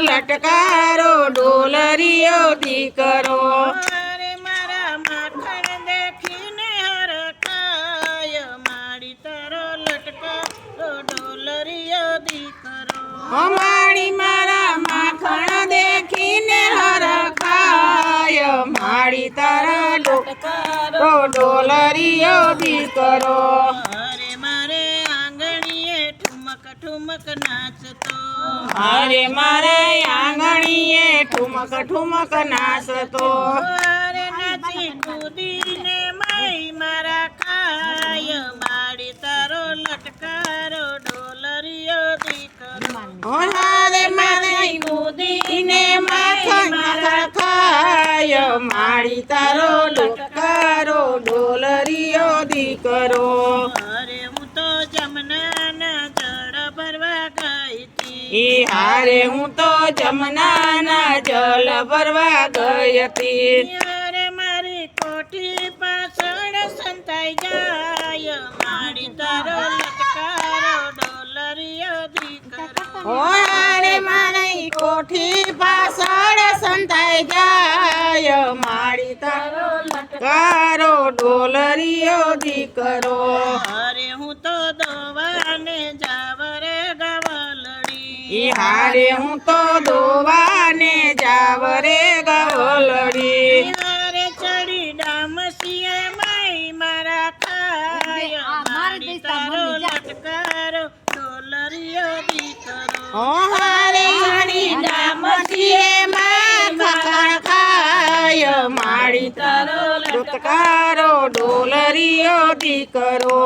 લટકારો ડોલરીઓ દીકરો અરે મારા માખણ દેખીને હરખાય માળી તારા લટકારો ડોલરીઓ દીકરો ઠુમક નાચતો. અરે મારે આંગણીએ ઠુમક ઠુમક નાચતો. અરે નાચી કૂદીને માઈ મારા ખાય. માડી તારો લટકારો ડોલરિયો દીકરો. અરે મારે કૂદીને માખણ ખાય. માડી તારો લટકારો ડોલરિયો દીકરો. અરે હું તો જમનાના ઈ હારે હું તો જમનાના જલ ભરવા ગઈ હતી. હારે મારી કોઠી પાછળ સંતાઈ જાય. માડી તારો લટકારો ડોલરિયો દીકરો. ઓ હારે મારી કોઠી પાછળ સંતાઈ જાય. માડી તારો લટકારો ડોલરિયો દીકરો. હારે હું તો દોવાને જાવરે ગવલડી. અરે ચડી ડામસીએ માઈ મારા ખાય. માડી તારો લટકારો ડોલરીઓ દીકરો ઓ હારે મારી ડામતીએ માં મખણ ખાય. માડી તારો લટકારો ડોલરીયો દીકરો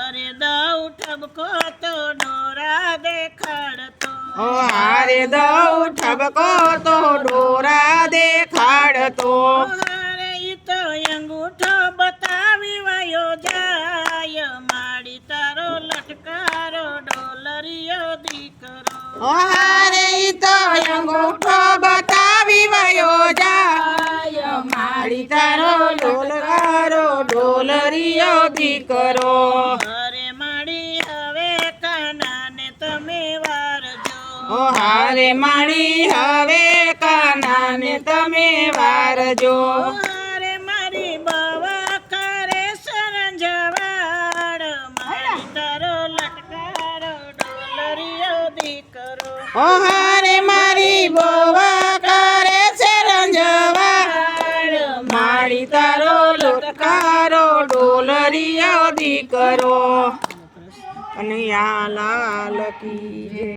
અરે દઉ ઠબકો તો ડોરા દેખાડતો ઓ હારે દઉં ઠબકો તો ડોરા દેખાડતો. તો અંગૂઠો બતાવી વયો જાય. માડી તારો લટકારો ડોલરિયો દીકરો. ઓ હારે તો અંગૂઠો બતાવી વયો જાય. માડી તારો ડોલકારો ડોલરિયો દીકરો. હારે માણી હવે કાનાને તમે વારજો હારે મારી બાવા કરે સરંજવાડ મારી તારો લટકારો ડોલરીઓ દીકરો. ઓ હારે મારી બોવા કરે છે રંજવા માડી તારો લટકારો ડોલરીઓ દીકરો. અને યા લાલ કી.